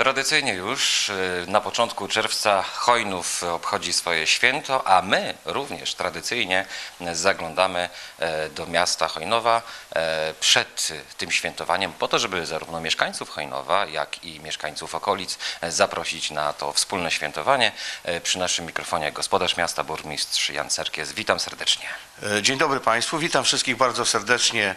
Tradycyjnie już y, na początku czerwca Hojnów obchodzi swoje święto, a my również tradycyjnie zaglądamy e, do miasta Hojnowa e, przed tym świętowaniem po to, żeby zarówno mieszkańców Hojnowa, jak i mieszkańców okolic zaprosić na to wspólne świętowanie. E, Przy naszym mikrofonie gospodarz miasta, burmistrz Jan Serkies. Witam serdecznie. Dzień dobry Państwu, witam wszystkich bardzo serdecznie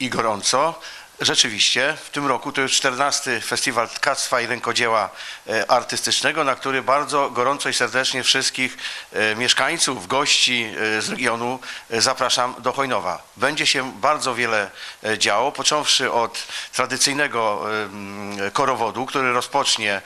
i gorąco. Rzeczywiście, w tym roku to już 14. Festiwal Tkactwa i Rękodzieła e, Artystycznego, na który bardzo gorąco i serdecznie wszystkich e, mieszkańców, gości e, z regionu zapraszam do Hojnowa. Będzie się bardzo wiele działo, począwszy od tradycyjnego korowodu, który rozpocznie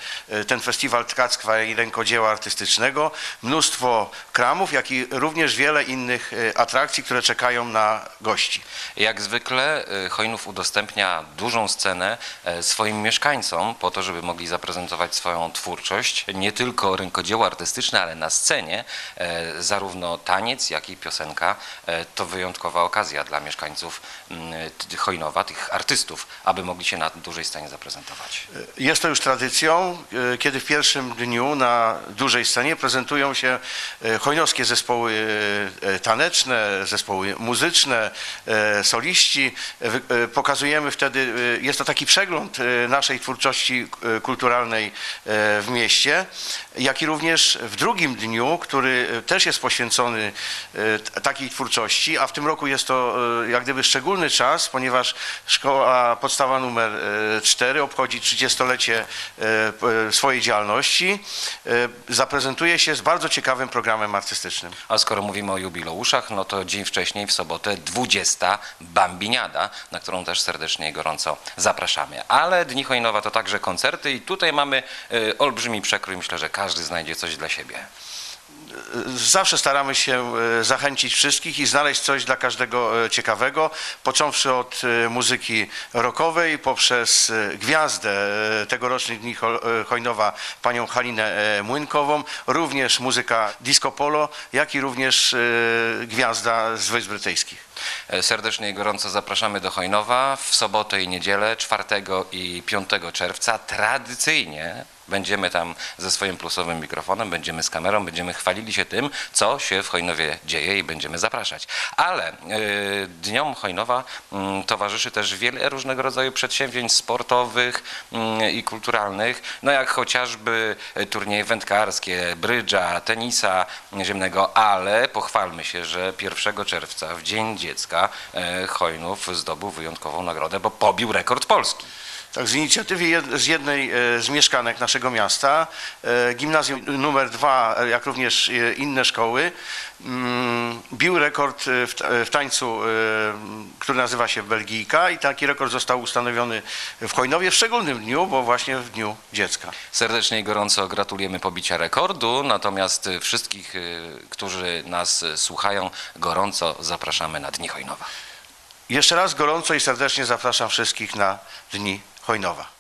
ten Festiwal Tkactwa i Rękodzieła Artystycznego, mnóstwo kramów, jak i również wiele innych atrakcji, które czekają na gości. Jak zwykle Hojnów udostępnia dużą scenę e, swoim mieszkańcom po to, żeby mogli zaprezentować swoją twórczość, nie tylko rękodzieło artystyczne, ale na scenie e, zarówno taniec, jak i piosenka. E, To wyjątkowa okazja dla mieszkańców mm, t- Hojnowa, tych artystów, aby mogli się na dużej scenie zaprezentować. Jest to już tradycją, kiedy w pierwszym dniu na dużej scenie prezentują się e, hojnowskie zespoły taneczne, zespoły muzyczne, soliści. E, wtedy, e, jest to taki przegląd e, naszej twórczości e, kulturalnej w mieście, jak i również w drugim dniu, który też jest poświęcony takiej twórczości, a w tym roku jest to jak gdyby szczególny czas, ponieważ szkoła podstawa numer 4 obchodzi 30-lecie e, p- swojej działalności. Zaprezentuje się z bardzo ciekawym programem artystycznym. A skoro mówimy o jubileuszach, no to dzień wcześniej, w sobotę, 20. Bambiniada, na którą też serdecznie i gorąco zapraszamy. Ale Dni Hojnowa to także koncerty i tutaj mamy y, olbrzymi przekrój. Myślę, że każdy znajdzie coś dla siebie. Zawsze staramy się e, zachęcić wszystkich i znaleźć coś dla każdego e, ciekawego, począwszy od muzyki rockowej, poprzez gwiazdę tegorocznych Dni Ho- Hojnowa, panią Halinę Młynkową, również muzyka disco polo, jak i również gwiazda z Wysp Brytyjskich. E, Serdecznie i gorąco zapraszamy do Hojnowa w sobotę i niedzielę 4 i 5 czerwca. Tradycyjnie będziemy tam ze swoim plusowym mikrofonem, będziemy z kamerą, będziemy chwalili się tym, co się w Hojnowie dzieje i będziemy zapraszać. Ale y, dniom Hojnowa mm, towarzyszy też wiele różnego rodzaju przedsięwzięć sportowych mm, i kulturalnych, no jak chociażby e, turnieje wędkarskie, brydża, tenisa ziemnego, ale pochwalmy się, że 1 czerwca w Dzień Dziecka e, Hojnów zdobył wyjątkową nagrodę, bo pobił rekord Polski. Tak, z inicjatywy z jednej e, z mieszkanek naszego miasta, e, gimnazjum numer dwa, jak również e, inne szkoły, mm, bił rekord w, ta- w tańcu, który nazywa się Belgijka i taki rekord został ustanowiony w Hojnowie w szczególnym dniu, bo właśnie w Dniu Dziecka. Serdecznie i gorąco gratulujemy pobicia rekordu, natomiast wszystkich, którzy nas słuchają, gorąco zapraszamy na Dni Hojnowa. Jeszcze raz gorąco i serdecznie zapraszam wszystkich na Dni Hojnowa.